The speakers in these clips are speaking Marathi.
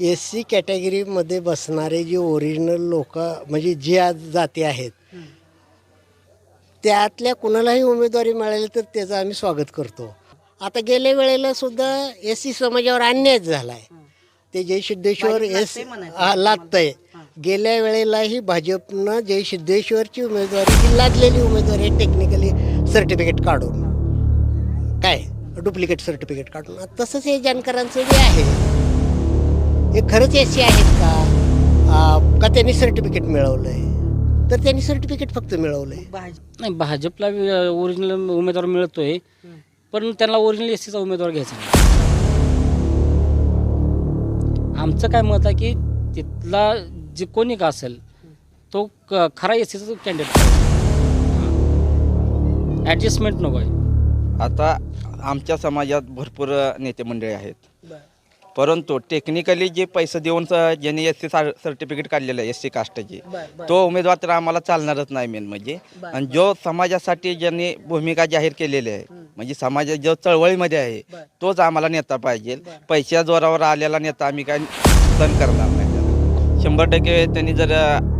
एस सी कॅटेगरीमध्ये बसणारे जे ओरिजिनल लोक म्हणजे जे आज जाती आहेत त्यातल्या कुणालाही उमेदवारी मिळाली तर त्याचं आम्ही स्वागत करतो. आता गेल्या वेळेला सुद्धा एस सी समाजावर अन्याय झाला आहे ते जय सिद्धेश्वर एस लादतंय गेल्या वेळेलाही भाजपनं जय सिद्धेश्वरची उमेदवारी ही लादलेली उमेदवारी आहे टेक्निकली सर्टिफिकेट काढून. काय? डुप्लिकेट सर्टिफिकेट काढून. तसंच हे जानकरांचं जे आहे. हे खरंच एस सी आहेत का? का त्यांनी सर्टिफिकेट मिळवलंय? तर त्यांनी सर्टिफिकेट फक्त मिळवलंय. नाही भाजपला ओरिजिनल उमेदवार मिळतोय पण त्यांना ओरिजिनल एस सीचा उमेदवार घ्यायचा आमचं काय मत आहे की तिथला जे कोणी का असेल तो क- खरा एस सीचा कॅन्डिडेट ॲडजस्टमेंट नको आहे. आता आमच्या समाजात भरपूर नेते मंडळी आहेत. परंतु टेक्निकली जे पैसे देऊन स- ज्यांनी एस सी सर्टिफिकेट काढलेलं आहे एस सी कास्टची तो उमेदवार तर आम्हाला चालणारच नाही मेन म्हणजे. आणि जो समाजासाठी ज्यांनी भूमिका जाहीर केलेली आहे म्हणजे समाजा जो चळवळीमध्ये आहे तोच आम्हाला नेता पाहिजे. पैशा जोरावर आलेला नेता आम्ही काय सण करणार नाही त्याला. शंभर टक्के त्यांनी जर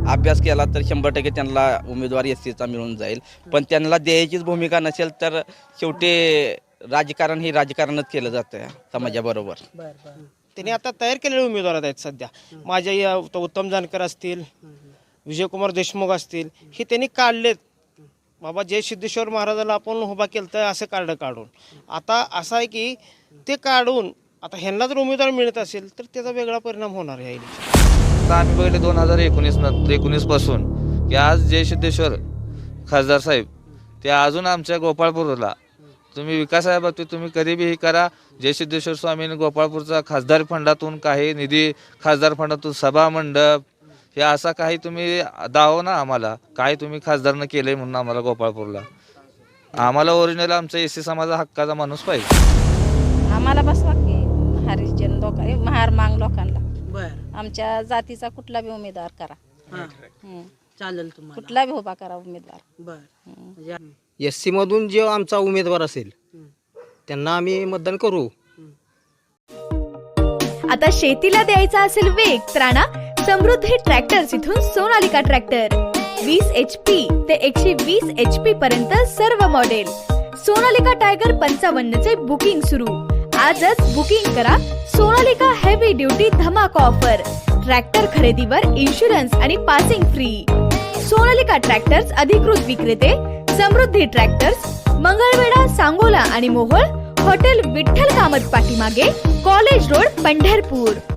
अभ्यास केला तर शंभर टक्के त्यांना उमेदवार एस सीचा मिळून जाईल. पण त्यांना द्यायचीच भूमिका नसेल तर शेवटी राजकारण ही राजकारणच केलं जातं समाजाबरोबर. त्यांनी आता तयार केलेले उमेदवार आहेत सध्या. माझ्या या उत- उत्तम जानकर असतील विजयकुमार देशमुख असतील हे त्यांनी काढलेत. बाबा जय सिद्धेश्वर महाराजाला आपण उभा केलं तर असं कार्ड काढून. आता असं आहे की ते काढून आता ह्यांना जर उमेदवार मिळत असेल तर त्याचा वेगळा परिणाम होणार आहे या आता आम्ही बघितले दोन हजार एकोणीस नंतर एकोणीसपासून की आज जय सिद्धेश्वर खासदार साहेब ते अजून आमच्या गोपाळपूरला तुम्ही विकासाच्या बाबतीत तुम्ही कधी बी हे करा. जय सिद्धेश्वर स्वामींनी गोपाळपूरचा खासदार फंडातून काही निधी खासदार फंडातून सभा मंडप हे असा काही तुम्ही दाव ना आम्हाला. काय तुम्ही खासदारनं केलंय म्हणून आम्हाला गोपाळपूरला. आम्हाला ओरिजिनल आमचा एस सी समाजा हक्काचा माणूस पाहिजे. आम्हाला बसवा की हरिजन लोक महार मांग लोकांना. बर. आमच्या जातीचा कुठला बी उमेदवार करा. चालेल तुम्हाला. कुठला बी उभा करा उमेदवार. बर. एस सीमधून जो आमचा उमेदवार असेल त्यांना आम्ही मतदान करू. आता शेतीला द्यायचा असेल वेग तर आणा समृद्धी ट्रॅक्टर्स इथून सोनालिका ट्रॅक्टर. वीस एच पी ते एकशे वीस एच पी पर्यंत सर्व मॉडेल सोनालिका टायगर पंचावन्न चे बुकिंग सुरू. आजच बुकिंग करा सोनालिका हेवी ड्युटी धमाका ऑफर ट्रॅक्टर खरेदीवर इन्शुरन्स आणि पासिंग फ्री सोनालिका ट्रॅक्टर्स अधिकृत विक्रेते समृद्धी ट्रॅक्टर्स मंगळवेढा सांगोला आणि मोहोळ हॉटेल विठ्ठल कामत पाठीमागे कॉलेज रोड पंढरपूर.